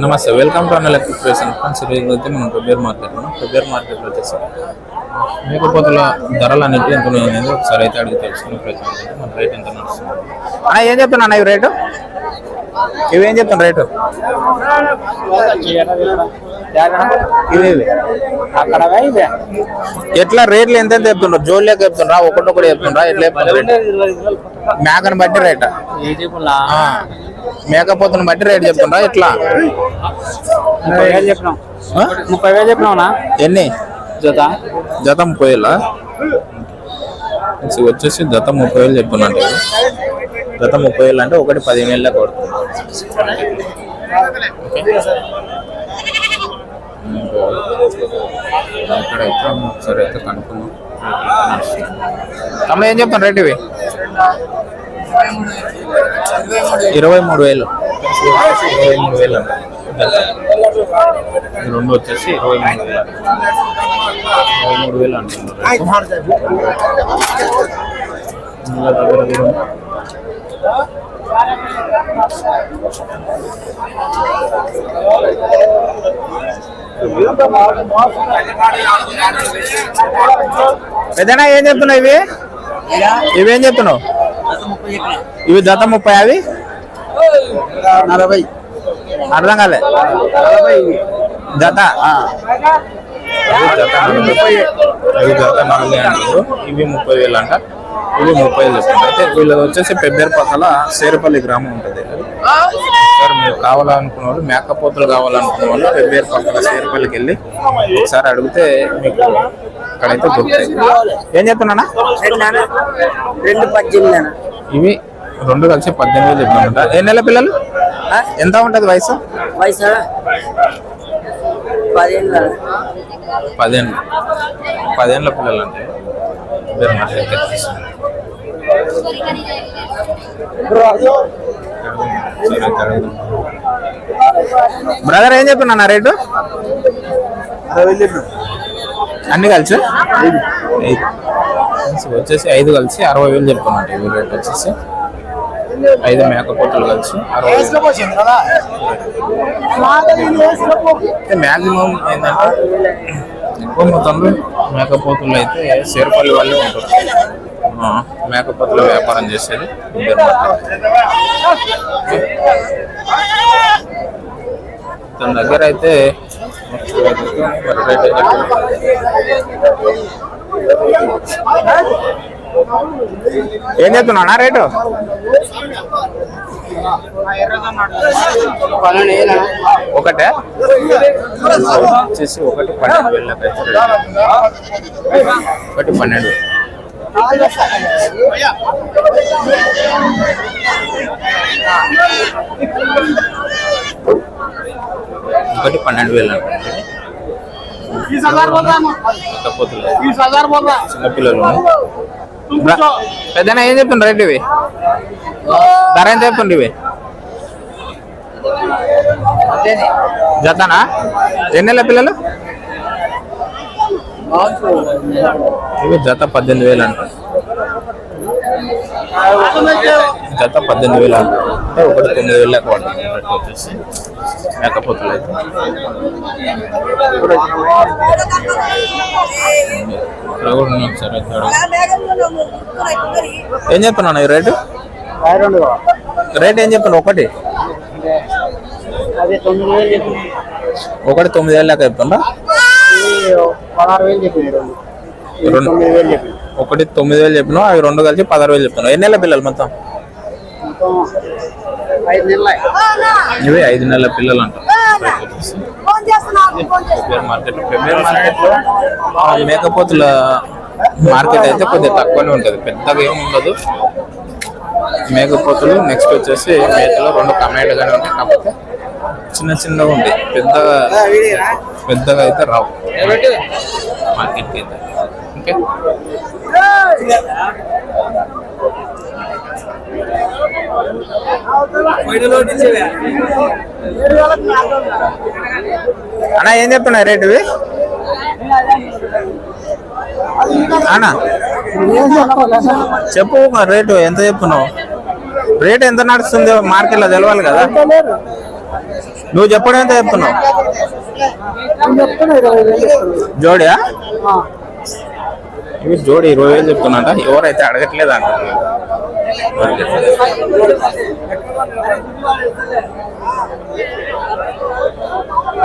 నమస్తే welcome to Anna expression friends ఈరోజు అయితే మనం ప్రిపేర్ మార్కెట్ ఉన్నాం ప్రిపేర్ మార్కెట్లో వచ్చేసి మేకపోతుల ధరలు అనేవి ఎంత ఉన్నాయి అనేది ఒకసారి అయితే అడిగి తెలుసుకునే ప్రయత్నం మన రేట్ ఎంత నడుస్తుంది? ఏం చెప్తున్నా రేటు ఇవి ఏం చెప్తున్నా రేటు. అక్కడ ఎట్లా రేట్లు ఎంత ఎంత చెప్తుండ్రు? జోలియాక చెప్తుండ్రా ఒకటొకటి చెప్తుండ్రా ఎట్లా చెప్తుండ్రు రేట్? మేకను బట్టి రేట్? మేకపోతుని బట్టి రేట్ చెప్తుండ్రా ఎట్లా? ముప్పై వేలు చెప్పినావునా? ఎన్ని? జత. జత ముప్పై వేలా? ఇది వచ్చేసి జత ముప్పై వేలు చెప్తున్నట్టు జత ముప్పై వేలు అంటే ఒకటి పదిహేను వేల కొడుతుంది అక్కడ అయితే ఒకసారి అయితే కనుక్కుందాం. తమ్ముడు ఏం చెప్తాను రేట్ ఇవి? ఇరవై మూడు వేలు. ఇరవై మూడు వేలు అంట. రెండు వచ్చేసి ఇరవై మూడు వేలు ఇరవై మూడు వేలు అంటున్నారు. దగ్గర దగ్గర ఉంది. పెద్దనా ఏం చెప్తున్నావు ఇవి? ఇవేం చెప్తున్నావు? ఇవి జత ముప్పై అవి? నలభై. అర్థం కాలే. జత ఇవి జత నలభై అంటారు. ఇవి ముప్పై వేలు అంట. ఇవి ముప్పై వేలు అయితే వీళ్ళది వచ్చేసి పెబ్బేరు పక్కల సేరుపల్లి గ్రామం ఉంటుంది. సార్ మీరు కావాలనుకున్న వాళ్ళు మేకపోతులు కావాలనుకున్న వాళ్ళు పెబ్బేరు పక్కల సేరుపల్లికి వెళ్ళి ఒకసారి అడిగితే మీకు అక్కడైతే దొరుకుతాయి. ఏం చెప్తున్నా రెండు పద్దెనిమిది ఇవి రెండు కలిసి పద్దెనిమిది వేలు చెప్తామంట ఏ నెల పిల్లలు? ఎంత ఉంటది వయసు? వయసు? పదిహేను పదేళ్ళు పదేళ్ళ పిల్లలు అంటే బ్రదర్ ఏం చెప్తున్నా రేటు? అన్ని కలిసి? వచ్చేసి ఐదు కలిసి అరవై వేలు చెప్తున్నట్టు రేట్ వచ్చేసి. ఐదు మేకపోతులు కలిసి అరవై మ్యాక్సిమం ఏంటంటే ఎక్కువ మొత్తంలో మేకపోతులు అయితే సేరుపల్లి వాళ్ళే ఉంటారు మేకపోతుల వ్యాపారం చేసేది తన దగ్గర అయితే రేట్ అయితే ఏం చెప్తున్నా రేటు? వేల ఒకటే? వచ్చేసి ఒకటి పన్నెండు రేటు. ఒకటి పన్నెండు. ఒకటి పన్నెండు వేలు తప్పొద్దులే. చిన్నపిల్లలు పెద్దనా ఏం చెప్తుండ్రు రేట్ ఇవి? ధర ఎంత చెప్తుండ్రు ఇవి? జతనా? ఎన్ని పిల్లలు? ఇవి జత పద్దెనిమిది వేలు అంట. జత పద్దెనిమిది వేలు అంటే. ఒకటి తొమ్మిది వేలు లెక్క పడుతుంది. వచ్చేసి మేకపోతులు అయితే ఇక్కడ కూడా ఉన్నాం సార్ ఏం చెప్తున్నాను ఈ రేటు? రేట్ ఏం చెప్తున్నావు? ఒకటి? ఒకటి తొమ్మిది వేలు లెక్క చెప్తుందా ఒకటి తొమ్మిది వేలు చెప్పినా అవి రెండు కలిసి పదహారు వేలు చెప్తున్నావు. ఎన్ని నెలల పిల్లలు మొత్తం? మొత్తం ఐదు నెలలు. ఇవి ఐదు నెలల పిల్లలు అంట ఫిబ్రవరి మార్కెట్ ఫిబ్రవరి మార్కెట్లో మేకపోతుల మార్కెట్ అయితే కొద్దిగా తక్కువనే ఉంటుంది. పెద్దగా ఏమి ఉండదు. మేకపోతులు నెక్స్ట్ వచ్చేసి మేకలు రెండు కమాండ్గానే ఉంటాయి. కాకపోతే చిన్న చిన్నగా ఉంటాయి. పెద్దగా పెద్దగా అయితే రావు. మార్కెట్కి అయితే. ఓకే? అన్న ఏం చెప్తున్నా రేటు అన్న. చెప్పు రేటు ఎంత చెప్పున్నావు రేట్ ఎంత నడుస్తుందో మార్కెట్లో తెలవాలి కదా. నువ్వు చెప్పడం ఎంత చెప్తున్నావు. జోడియా. ఇవి జోడి ఇరవై వేలు చెప్తున్నట. ఎవరైతే అడగట్లేదు అంటున్నారు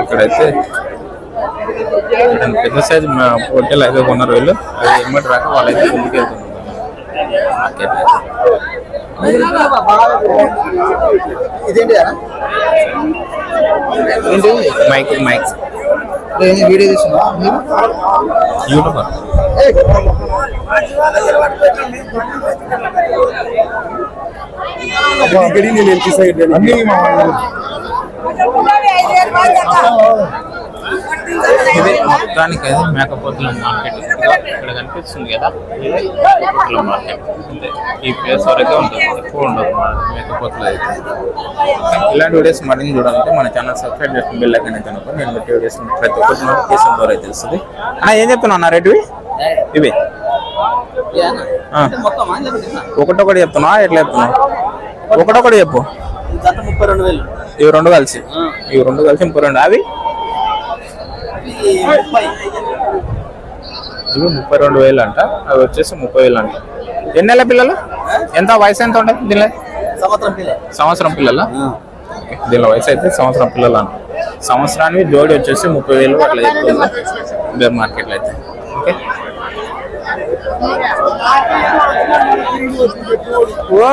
ఇక్కడైతే ఇక్కడ పెద్ద సైజు పొట్టెలు అయితే కొన్నారు వీళ్ళు. అది ఎమ్మటి రాక వాళ్ళైతే ముందుకు వెళ్తున్నారు. ఇదేంటి మైక్ మైక్. ఏంది వీడియో తీసినా మీరు యూట్యూబర్ అన్ని మా ఇది మొత్తానికి అయితే మేకపోతుల మార్కెట్ ఇక్కడ కనిపిస్తుంది కదా? ఇది మేకపోతుల మార్కెట్. అంతే ఈ ప్లేస్ వరకే ఉంటుంది. ఎక్కువ ఉండదు మేకపోతులు అయితే. ఇలాంటి వీడియోస్ మరిన్ని చూడాలంటే మన ఛానల్ సబ్స్క్రైబ్ చేసుకుని బెల్ అయితే అనుకో నేను పెట్టే వీడియోస్ ప్రతి ఒక్కటి నోటిఫికేషన్ ద్వారా తెలుస్తుంది. అన్న ఏం చెప్తున్నావు అన్న రేటువి? ఇవి. ఒకటొకటి చెప్తున్నా? ఎట్లా చెప్తున్నావు? ఒకటొకటి చెప్పు. ఇవి రెండు కలిసి. ఇవి రెండు కలిసి ముప్పై రెండు. అవి? ఇవి ముప్పై రెండు వేలు అంట. అవి వచ్చేసి ముప్పై వేలు అంట. ఎన్ని నెలల పిల్లలు? ఎంత వయసు ఎంత ఉంటుంది దీనిలో? సంవత్సరం పిల్ల. సంవత్సరం పిల్లల? దీనిలో వయసు అయితే సంవత్సరం పిల్లలు అంట. సంవత్సరానికి జోడి వచ్చేసి ముప్పై వేలు అట్లా చెప్తుంది. బేర్ మార్కెట్లో అయితే. ఓకే. ఓ.